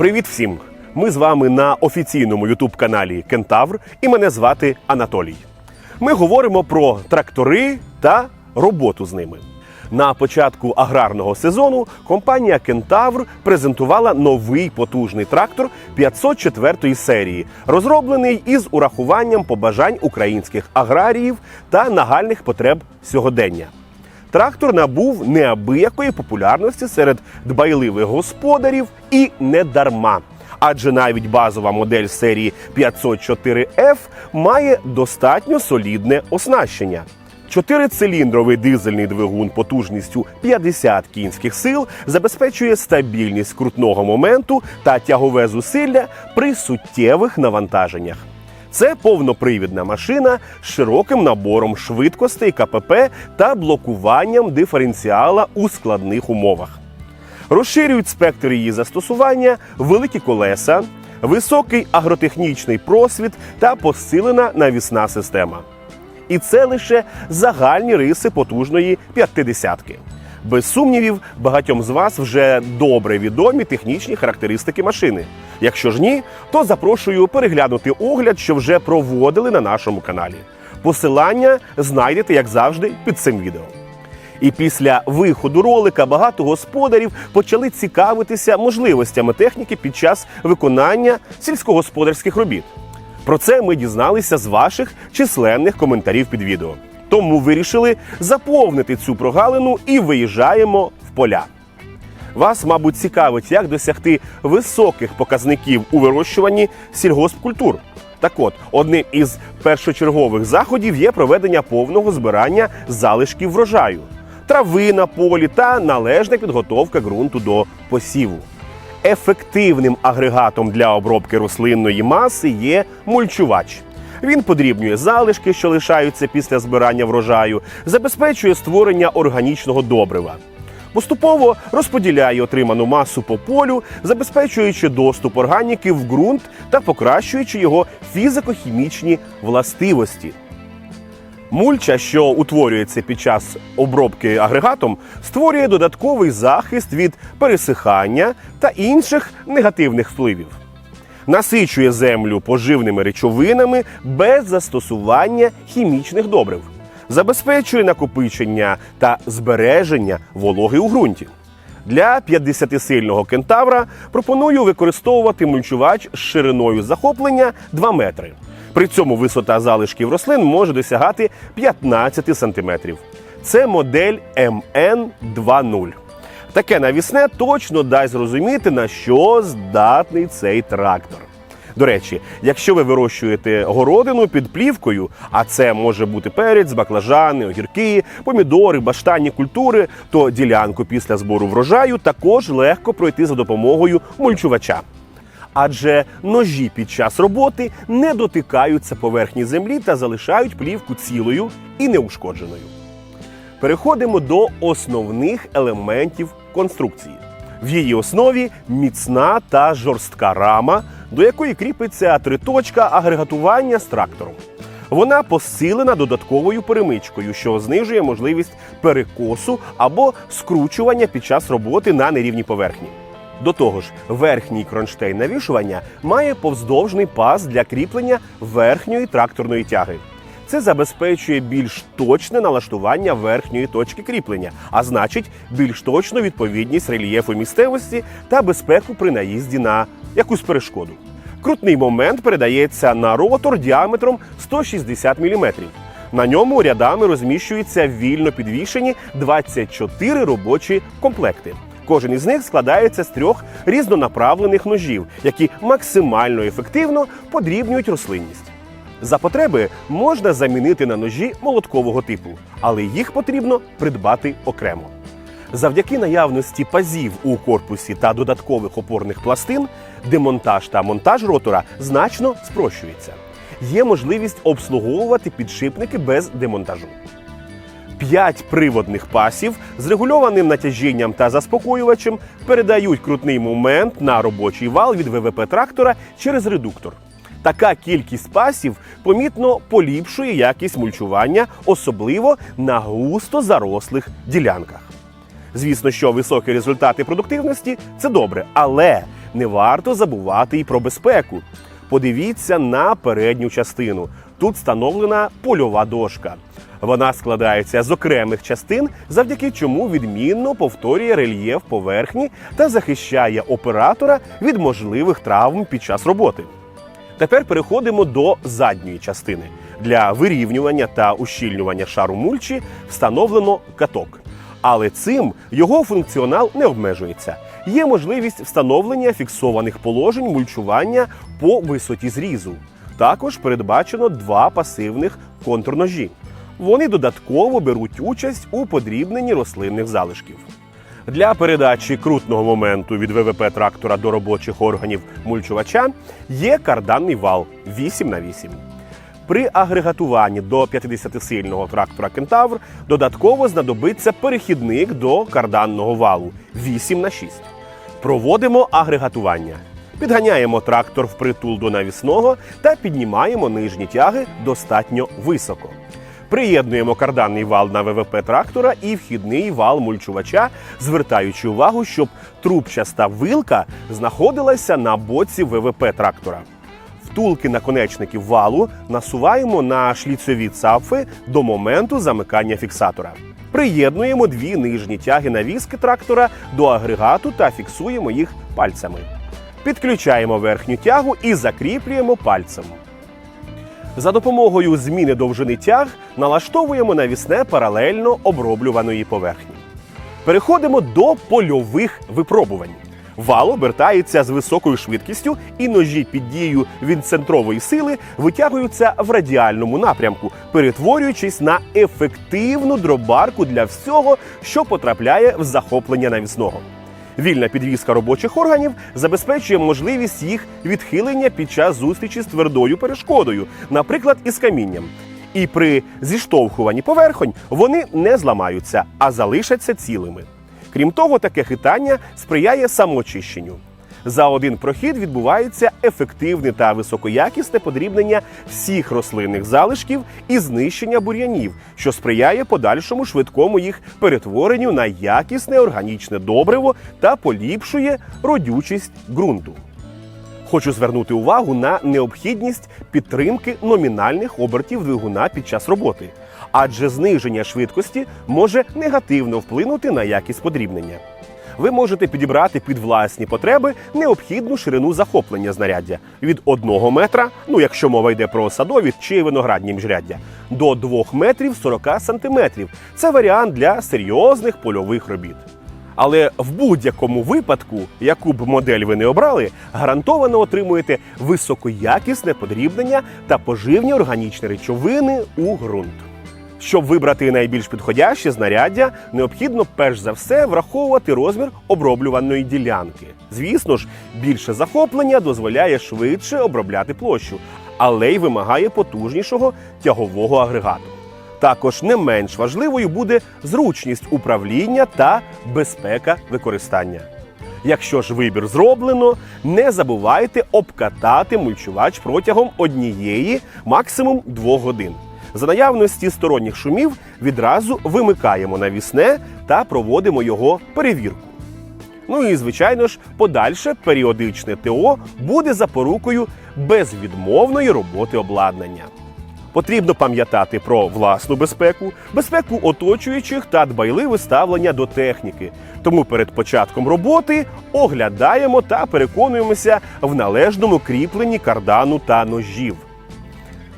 Привіт всім! Ми з вами на офіційному ютуб-каналі Кентавр, і мене звати Анатолій. Ми говоримо про трактори та роботу з ними. На початку аграрного сезону компанія Кентавр презентувала новий потужний трактор 504 серії, розроблений із урахуванням побажань українських аграріїв та нагальних потреб сьогодення. Трактор набув неабиякої популярності серед дбайливих господарів і не дарма. Адже навіть базова модель серії 504F має достатньо солідне оснащення. Чотирициліндровий дизельний двигун потужністю 50 кінських сил забезпечує стабільність крутного моменту та тягове зусилля при суттєвих навантаженнях. Це повнопривідна машина з широким набором швидкостей КПП та блокуванням диференціала у складних умовах. Розширюють спектр її застосування великі колеса, високий агротехнічний просвіт та посилена навісна система. І це лише загальні риси потужної п'ятидесятки. Без сумнівів, багатьом з вас вже добре відомі технічні характеристики машини. Якщо ж ні, то запрошую переглянути огляд, що вже проводили на нашому каналі. Посилання знайдете, як завжди, під цим відео. І після виходу ролика багато господарів почали цікавитися можливостями техніки під час виконання сільськогосподарських робіт. Про це ми дізналися з ваших численних коментарів під відео. Тому вирішили заповнити цю прогалину і виїжджаємо в поля. Вас, мабуть, цікавить, як досягти високих показників у вирощуванні сільгоспкультур. Так от, одним із першочергових заходів є проведення повного збирання залишків врожаю, трави на полі та належна підготовка ґрунту до посіву. Ефективним агрегатом для обробки рослинної маси є мульчувач. Він подрібнює залишки, що лишаються після збирання врожаю, забезпечує створення органічного добрива. Поступово розподіляє отриману масу по полю, забезпечуючи доступ органіки в ґрунт та покращуючи його фізико-хімічні властивості. Мульча, що утворюється під час обробки агрегатом, створює додатковий захист від пересихання та інших негативних впливів. Насичує землю поживними речовинами без застосування хімічних добрив, забезпечує накопичення та збереження вологи у ґрунті. Для 50-сильного кентавра пропоную використовувати мульчувач з шириною захоплення 2 метри. При цьому висота залишків рослин може досягати 15 см. Це модель MN20. Таке навісне точно дасть зрозуміти, на що здатний цей трактор. До речі, якщо ви вирощуєте городину під плівкою, а це може бути перець, баклажани, огірки, помідори, баштанні культури, то ділянку після збору врожаю також легко пройти за допомогою мульчувача. Адже ножі під час роботи не дотикаються поверхні землі та залишають плівку цілою і неушкодженою. Переходимо до основних елементів конструкції. В її основі міцна та жорстка рама, до якої кріпиться триточка агрегатування з трактором. Вона посилена додатковою перемичкою, що знижує можливість перекосу або скручування під час роботи на нерівній поверхні. До того ж, верхній кронштейн навішування має повздовжний паз для кріплення верхньої тракторної тяги. Це забезпечує більш точне налаштування верхньої точки кріплення, а значить, більш точну відповідність рельєфу місцевості та безпеку при наїзді на якусь перешкоду. Крутний момент передається на ротор діаметром 160 мм. На ньому рядами розміщуються вільно підвішені 24 робочі комплекти. Кожен із них складається з трьох різнонаправлених ножів, які максимально ефективно подрібнюють рослинність. За потреби можна замінити на ножі молоткового типу, але їх потрібно придбати окремо. Завдяки наявності пазів у корпусі та додаткових опорних пластин, демонтаж та монтаж ротора значно спрощується. Є можливість обслуговувати підшипники без демонтажу. П'ять приводних пасів з регульованим натяжінням та заспокоювачем передають крутний момент на робочий вал від ВВП трактора через редуктор. Така кількість пасів помітно поліпшує якість мульчування, особливо на густо зарослих ділянках. Звісно, що високі результати продуктивності це добре, але не варто забувати і про безпеку. Подивіться на передню частину. Тут встановлена польова дошка. Вона складається з окремих частин, завдяки чому відмінно повторює рельєф поверхні та захищає оператора від можливих травм під час роботи. Тепер переходимо до задньої частини. Для вирівнювання та ущільнювання шару мульчі встановлено каток. Але цим його функціонал не обмежується. Є можливість встановлення фіксованих положень мульчування по висоті зрізу. Також передбачено два пасивних контрножі. Вони додатково беруть участь у подрібненні рослинних залишків. Для передачі крутного моменту від ВВП трактора до робочих органів мульчувача є карданний вал 8 на 8 При агрегатуванні до 50-сильного трактора Кентавр додатково знадобиться перехідник до карданного валу 8 на 6 Проводимо агрегатування. Підганяємо трактор впритул до навісного та піднімаємо нижні тяги достатньо високо. Приєднуємо карданний вал на ВВП трактора і вхідний вал мульчувача, звертаючи увагу, щоб трубчаста вилка знаходилася на боці ВВП трактора. Втулки наконечників валу насуваємо на шліцеві цапфи до моменту замикання фіксатора. Приєднуємо дві нижні тяги навіски трактора до агрегату та фіксуємо їх пальцями. Підключаємо верхню тягу і закріплюємо пальцем. За допомогою зміни довжини тяг налаштовуємо навісне паралельно оброблюваної поверхні. Переходимо до польових випробувань. Вал обертається з високою швидкістю, і ножі під дією відцентрової сили витягуються в радіальному напрямку, перетворюючись на ефективну дробарку для всього, що потрапляє в захоплення навісного. Вільна підвізка робочих органів забезпечує можливість їх відхилення під час зустрічі з твердою перешкодою, наприклад, із камінням. І при зіштовхуванні поверхонь вони не зламаються, а залишаться цілими. Крім того, таке хитання сприяє самоочищенню. За один прохід відбувається ефективне та високоякісне подрібнення всіх рослинних залишків і знищення бур'янів, що сприяє подальшому швидкому їх перетворенню на якісне органічне добриво та поліпшує родючість ґрунту. Хочу звернути увагу на необхідність підтримки номінальних обертів двигуна під час роботи, адже зниження швидкості може негативно вплинути на якість подрібнення. Ви можете підібрати під власні потреби необхідну ширину захоплення знаряддя від 1 метра, ну якщо мова йде про садові чи виноградні міжряддя, до 2 метрів 40 сантиметрів. Це варіант для серйозних польових робіт. Але в будь-якому випадку, яку б модель ви не обрали, гарантовано отримуєте високоякісне подрібнення та поживні органічні речовини у ґрунт. Щоб вибрати найбільш підходяще знаряддя, необхідно перш за все враховувати розмір оброблюваної ділянки. Звісно ж, більше захоплення дозволяє швидше обробляти площу, але й вимагає потужнішого тягового агрегату. Також не менш важливою буде зручність управління та безпека використання. Якщо ж вибір зроблено, не забувайте обкатати мульчувач протягом однієї, максимум двох годин. За наявності сторонніх шумів відразу вимикаємо навісне та проводимо його перевірку. Ну і звичайно ж, подальше періодичне ТО буде запорукою безвідмовної роботи обладнання. Потрібно пам'ятати про власну безпеку, безпеку оточуючих та дбайливе ставлення до техніки. Тому перед початком роботи оглядаємо та переконуємося в належному кріпленні кардану та ножів.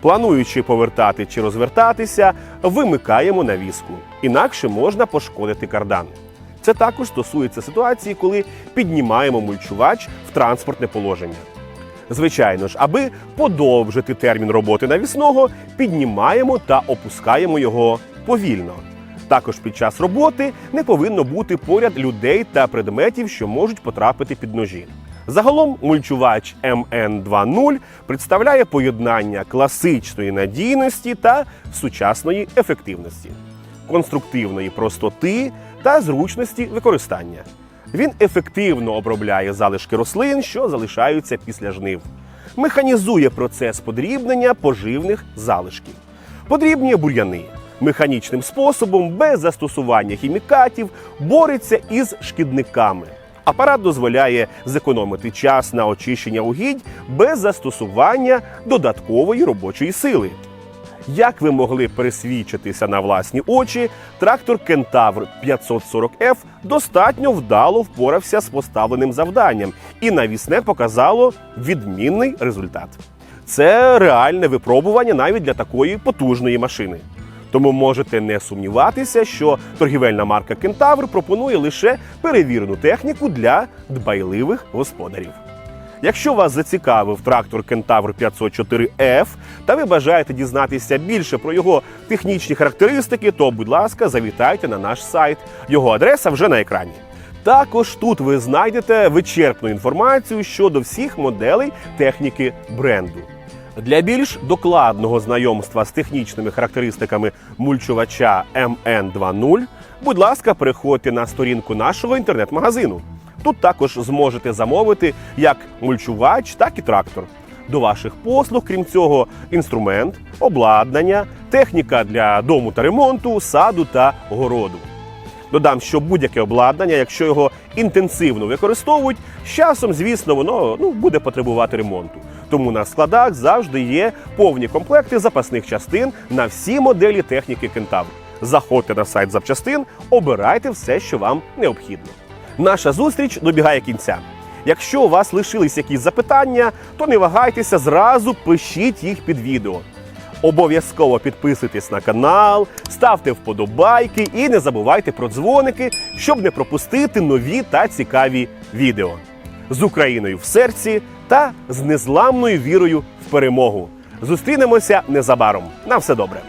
Плануючи повертати чи розвертатися, вимикаємо навіску. Інакше можна пошкодити кардан. Це також стосується ситуації, коли піднімаємо мульчувач в транспортне положення. Звичайно ж, аби подовжити термін роботи навісного, піднімаємо та опускаємо його повільно. Також під час роботи не повинно бути поряд людей та предметів, що можуть потрапити під ножі. Загалом мульчувач MN20 представляє поєднання класичної надійності та сучасної ефективності, конструктивної простоти та зручності використання. Він ефективно обробляє залишки рослин, що залишаються після жнив, механізує процес подрібнення поживних залишків, подрібнює бур'яни. Механічним способом, без застосування хімікатів, бореться із шкідниками. Апарат дозволяє зекономити час на очищення угідь без застосування додаткової робочої сили. Як ви могли пересвідчитися на власні очі, трактор Кентавр 540F достатньо вдало впорався з поставленим завданням, і навісне показало відмінний результат. Це реальне випробування навіть для такої потужної машини. Тому можете не сумніватися, що торгівельна марка Кентавр пропонує лише перевірену техніку для дбайливих господарів. Якщо вас зацікавив трактор Кентавр 504F та ви бажаєте дізнатися більше про його технічні характеристики, то, будь ласка, завітайте на наш сайт. Його адреса вже на екрані. Також тут ви знайдете вичерпну інформацію щодо всіх моделей техніки бренду. Для більш докладного знайомства з технічними характеристиками мульчувача MN20, будь ласка, переходьте на сторінку нашого інтернет-магазину. Тут також зможете замовити як мульчувач, так і трактор. До ваших послуг, крім цього, інструмент, обладнання, техніка для дому та ремонту, саду та городу. Додам, що будь-яке обладнання, якщо його інтенсивно використовують, з часом, звісно, воно ну, буде потребувати ремонту. Тому на складах завжди є повні комплекти запасних частин на всі моделі техніки Кентавр. Заходьте на сайт запчастин, обирайте все, що вам необхідно. Наша зустріч добігає кінця. Якщо у вас лишились якісь запитання, то не вагайтеся зразу пишіть їх під відео. Обов'язково підписуйтесь на канал, ставте вподобайки і не забувайте про дзвоники, щоб не пропустити нові та цікаві відео. З Україною в серці та з незламною вірою в перемогу. Зустрінемося незабаром. На все добре.